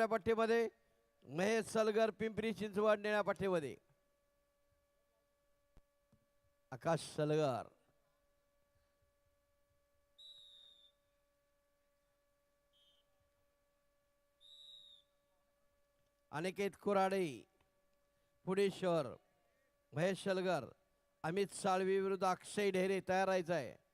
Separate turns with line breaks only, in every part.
तांबड्या पट्टीमध्ये महेश सलगर पिंपरी चिंचवड निळ्या पट्टीमध्ये. आकाश सलगर. अनिकेत कुराडे पुणे शहर महेश सलगर अमित साळवी विरुद्ध अक्षय ढेरे तयार राहायचं आहे.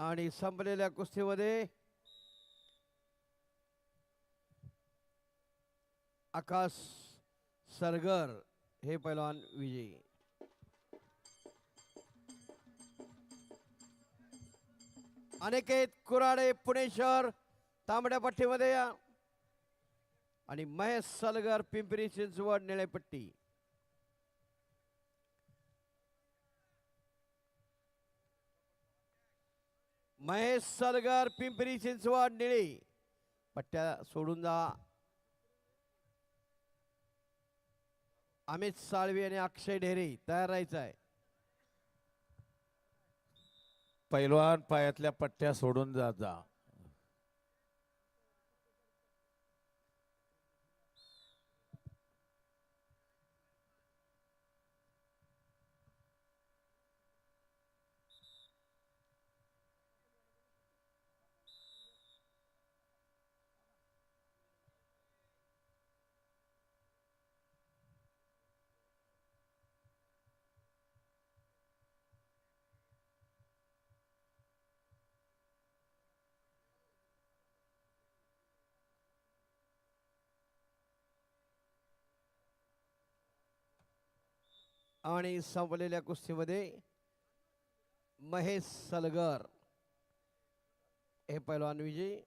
आणि संपलेल्या कुस्तीमध्ये आकाश सरगर हे पैलवान विजयी. अनिकेत कुराडे पुणे शहर तांबड्या पट्टीमध्ये या. आणि महेश सलगर पिंपरी चिंचवड निळेपट्टी. महेश सलगर पिंपरी चिंचवड निळी. पट्ट्या सोडून जा. अमित साळवी आणि अक्षय ढेरे तयार राहायचं आहे
पैलवान पायातल्या पट्ट्या सोडून जात जा.
आणि संपलेल्या कुस्तीमध्ये महेश सलगर. हे पैलवान विजयी.